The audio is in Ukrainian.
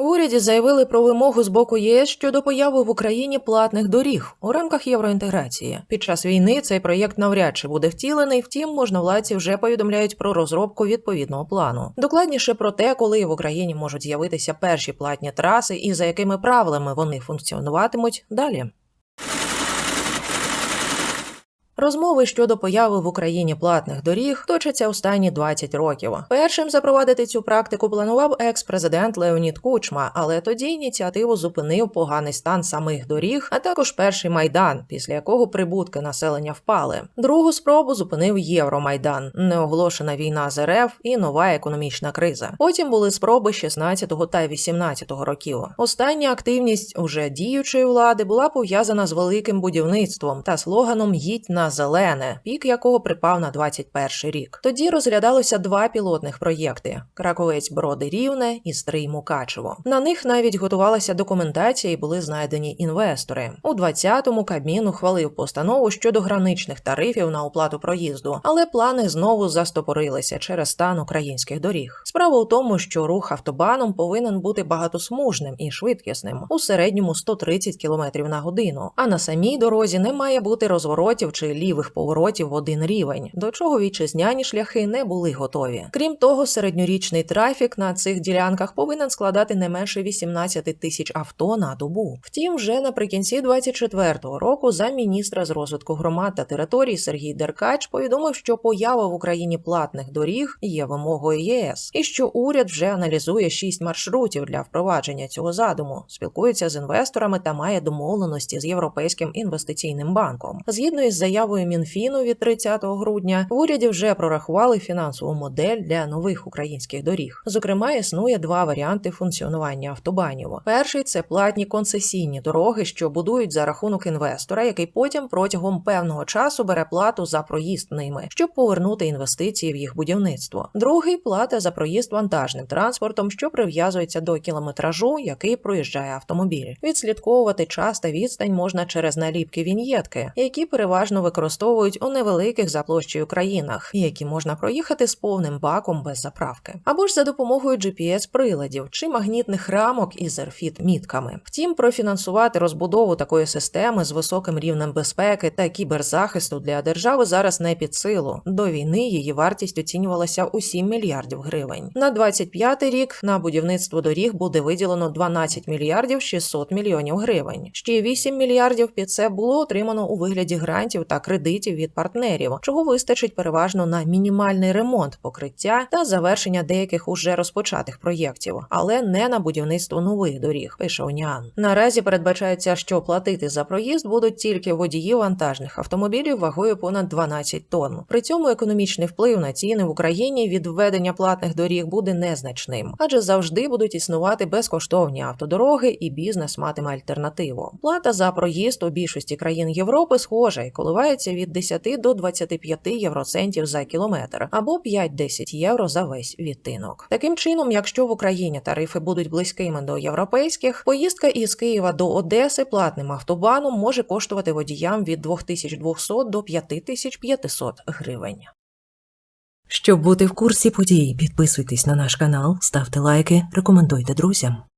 В уряді заявили про вимогу з боку ЄС щодо появи в Україні платних доріг у рамках євроінтеграції. Під час війни цей проєкт навряд чи буде втілений. Втім, можновладці вже повідомляють про розробку відповідного плану. Докладніше про те, коли в Україні можуть з'явитися перші платні траси і за якими правилами вони функціонуватимуть далі. Розмови щодо появи в Україні платних доріг точаться останні 20 років. Першим запровадити цю практику планував екс-президент Леонід Кучма, але тоді ініціативу зупинив поганий стан самих доріг, а також перший майдан, після якого прибутки населення впали. Другу спробу зупинив Євромайдан, неоголошена війна з РФ і нова економічна криза. Потім були спроби 16-го та 18-го років. Остання активність уже діючої влади була пов'язана з великим будівництвом та слоганом Їдь на зелене, пік якого припав на 21 рік. Тоді розглядалося два пілотних проєкти: Краковець Броди Рівне і Стрий Мукачево. На них навіть готувалася документація і були знайдені інвестори. У 20-му Кабмін ухвалив постанову щодо граничних тарифів на оплату проїзду, але плани знову застопорилися через стан українських доріг. Справа у тому, що рух автобаном повинен бути багатосмужним і швидкісним у середньому 130 км на годину. А на самій дорозі не має бути розворотів чи лівих поворотів в один рівень, до чого вітчизняні шляхи не були готові. Крім того, середньорічний трафік на цих ділянках повинен складати не менше 18 тисяч авто на добу. Втім, вже наприкінці 24-го року замміністра з розвитку громад та територій Сергій Деркач повідомив, що поява в Україні платних доріг є вимогою ЄС, і що уряд вже аналізує шість маршрутів для впровадження цього задуму, спілкується з інвесторами та має домовленості з Європейським інвестиційним банком. Згідно із заявою Мінфіну від 30 грудня, в уряді вже прорахували фінансову модель для нових українських доріг. Зокрема, існує два варіанти функціонування автобанів. Перший це платні концесійні дороги, що будують за рахунок інвестора, який потім протягом певного часу бере плату за проїзд ними, щоб повернути інвестиції в їх будівництво. Другий плата за проїзд вантажним транспортом, що прив'язується до кілометражу, який проїжджає автомобіль. Відслідковувати час та відстань можна через наліпки віньєтки, які переважно використовують у невеликих за площею країнах, які можна проїхати з повним баком без заправки, або ж за допомогою GPS-приладів чи магнітних рамок із rfid мітками. Втім, профінансувати розбудову такої системи з високим рівнем безпеки та кіберзахисту для держави зараз не під силу. До війни її вартість оцінювалася у 7 мільярдів гривень. На 25 рік на будівництво доріг буде виділено 12 мільярдів 600 мільйонів гривень. Ще 8 мільярдів під це було отримано у вигляді грантів та кредитів від партнерів, чого вистачить переважно на мінімальний ремонт покриття та завершення деяких уже розпочатих проєктів, але не на будівництво нових доріг. Пише Уніан. Наразі передбачається, що платити за проїзд будуть тільки водії вантажних автомобілів вагою понад 12 тонн. При цьому економічний вплив на ціни в Україні від введення платних доріг буде незначним, адже завжди будуть існувати безкоштовні автодороги, і бізнес матиме альтернативу. Плата за проїзд у більшості країн Європи схожа і коливається від 10 до 25 євроцентів за кілометр або 5-10 євро за весь відтинок. Таким чином, якщо в Україні тарифи будуть близькими до європейських, поїздка із Києва до Одеси платним автобаном може коштувати водіям від 2200 до 5500 гривень. Щоб бути в курсі подій, підписуйтесь на наш канал, ставте лайки, рекомендуйте друзям.